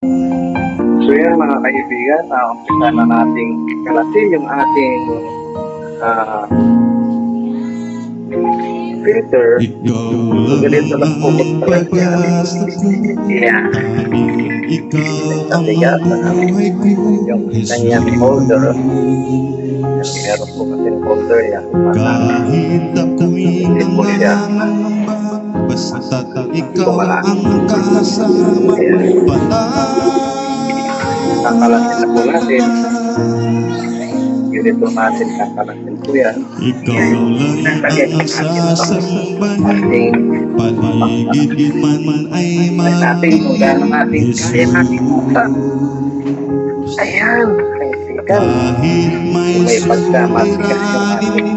So yan mga kaibigan, uh, umpisa na nating kalasin yung ating ah, filter. Ikaw Ganito lang lang po ang talaga. pag-asa ko Yeah. Ang Tigas na ko yung kanyang folder. Meron po kasi ng folder yan. Kahit ako'y Basta't ikaw ang kasama na po natin. Ganito natin kakalasin po yan. Ikaw lang ang sasambahin Ating Paligid man ay natin kung gaano natin kaya natin. Ayan, kaibigan. Kahit may pagkamatigas yung ating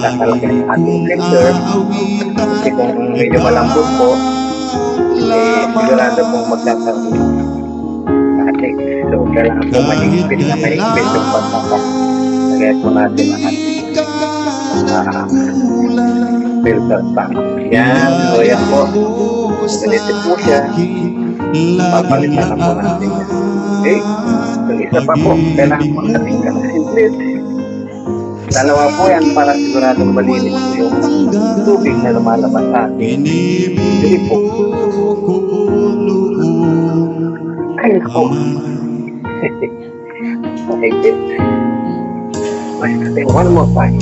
kakalagay ng ating aawitan Kasi kung medyo malambot po, eh, sigurado pong magkakaroon ng ating. So, kailangan po mahigpit na mahigpit yung pagkakagay po natin ang ating ah, filter tank. Yan, so yan po. Ganito po siya. Papalitan na po natin. Okay? So, isa pa po, kailangan po natin kalasin ulit. Dalawa po yan para siguradong malinis po yung tubig na lumalabas sa ating Inibig po. Ay, ako. Mahigpit. Mahigpit. One more time.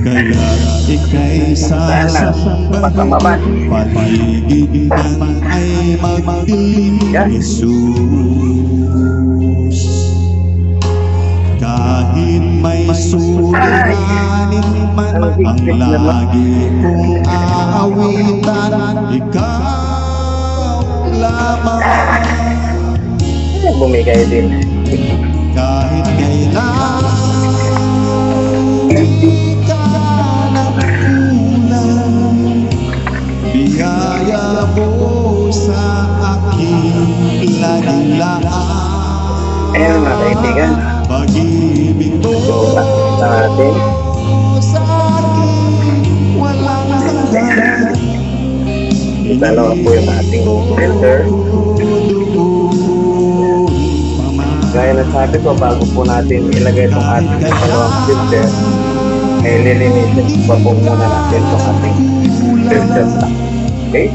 Kaya ika'y Pagkamaman. Paligid man ay magdilim Yan. May suliranin man Ang lagi kong aawitan. Ikaw lamang. Bumigay din. kahit kailan Biyaya mo sa aking laglaan Ayun mga kaibigan. Natin. Dalawa po yung ating filter. Gaya na sabi ko, bago po natin ilagay itong ating dalawang filter, ay lilinisin pa po muna natin itong ating filter. Okay?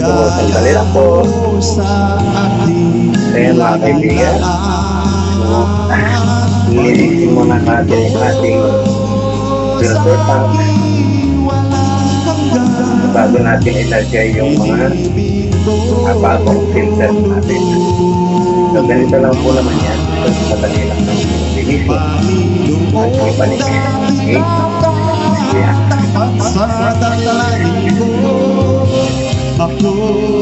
So, sandali lang po. Ayan mga kaibigan. So, lilinisin muna natin yung ating filter tank bago natin ilagay yung mga ah, bagong filter natin. So, ganito lang po naman yan. So, madali lang ng linisin. At may balik. Okay? Yeah. Sa dalangin ko kahit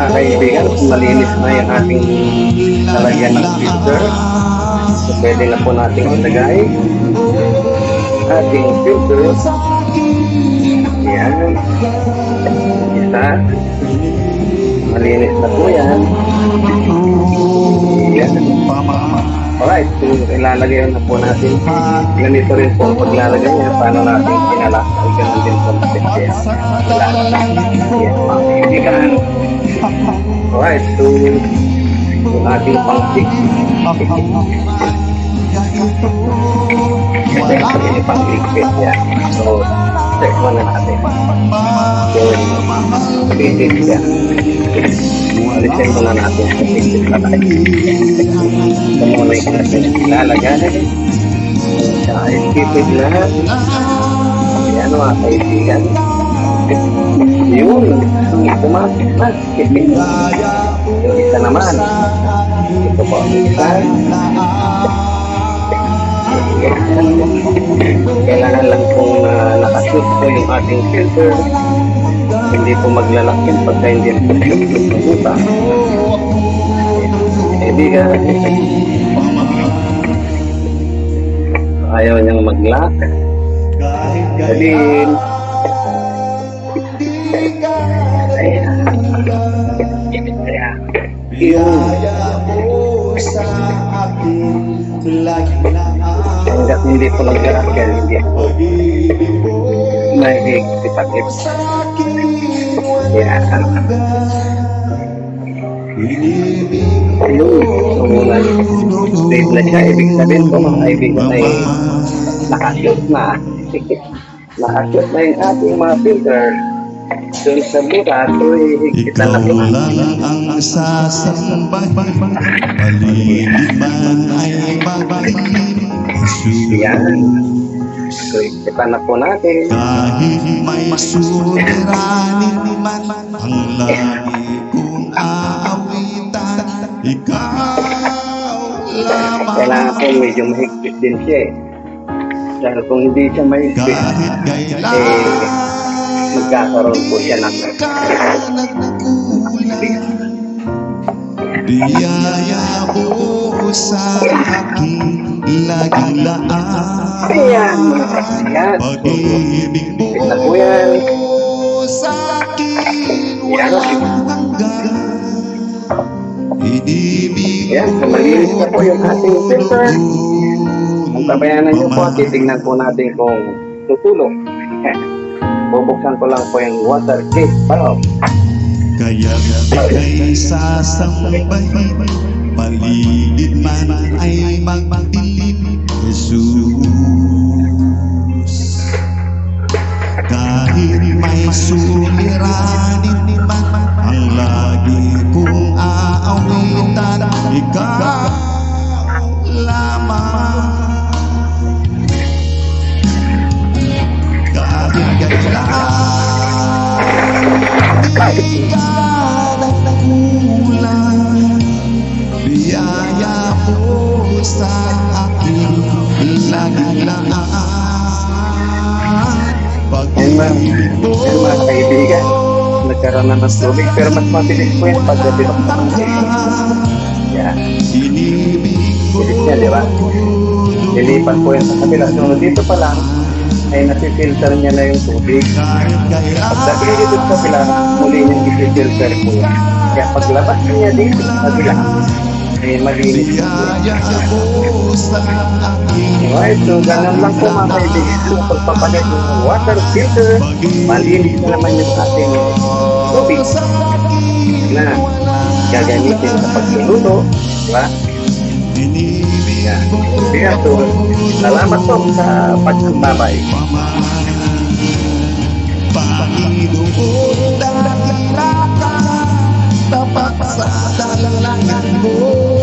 kaibigan, kung malinis na yung ating lalagyan ng filter, so pwede na po natin ilagay ating filter. Yan. Isa. Malinis na po yan. Yan. Alright, so ilalagay na po natin. Ganito rin po paglalagay niya. Paano natin kinala? Ay, ganun din po natin siya. Kaibigan. Alright, so yung ating pang-fix. Kasi yung pang-fix yan. So, check muna natin. Yun, basic yan. Alisin muna natin sa basic na. Yung natin ilalagay. Tsaka skipid na. Yan mga kaibigan. Yun, pumasok na. Yung isa naman. Ito po, isa. Kailangan lang pong uh, nakashoot po yung ating filter. Hindi po maglalakit pagka hindi po shoot yung puta. Ayan. Ayaw niyang mag-lock. Kahit Galing. Ayan. Ayan. Biyaya mo sa akin Lagi na Hanggat hindi ko nag-lock yan, hindi ako Pag-ibig mo mahigpit-agip. sa akin Ayan. Ayun. So, straight na siya. Ibig sabihin ko, mga kaibigan ay nakashoot na. nakashoot na yung ating mga filter. Doon sa bukas, so higpitan na Ikaw po lang ang sasambay Paligid man ay babayin Yan. So, higpitan na po natin. Kahit may suliranin man Ang aawitan Ikaw lamang. Kailangan po medyo mahigpit din siya eh. Dahil kung hindi siya mahigpit, eh, magkakaroon po siya ng Biyaya mo sa akin Laging laan Ayan. Pag-ibig mo sa akin walang hanggan Ayan, so malinis na po yung ating filter. Ang tabayanan niyo po, titignan po natin kung tutulog. Bubuksan ko lang po yung water case valve. Kaya ika'y sasambay Paligid man ay magdilim Jesus Kahit may suliranin sa akin Lagi lang Ayun mga, ayun mga kaibigan, nagkaroon na ng tubig pero mas mabilis po yung pagdating ng Yan. Inibig Bilis niya, di ba? Lilipat po yan sa kabila. So dito pa lang, ay nasifilter niya na yung tubig. Pagdating dito sa kabila, muli niyang isifilter po yan. Kaya paglabas niya dito sa kabila, ay malinis na po. Alright, so ganun lang po mga kaibigan. Pagpapalit ng water filter, malinis na naman yung ating tubig na gagamitin sa pagluluto. Di mo Kaya so, salamat po sa pagsambabay. Panginoon dakila ka. Tapat sa dalangin mo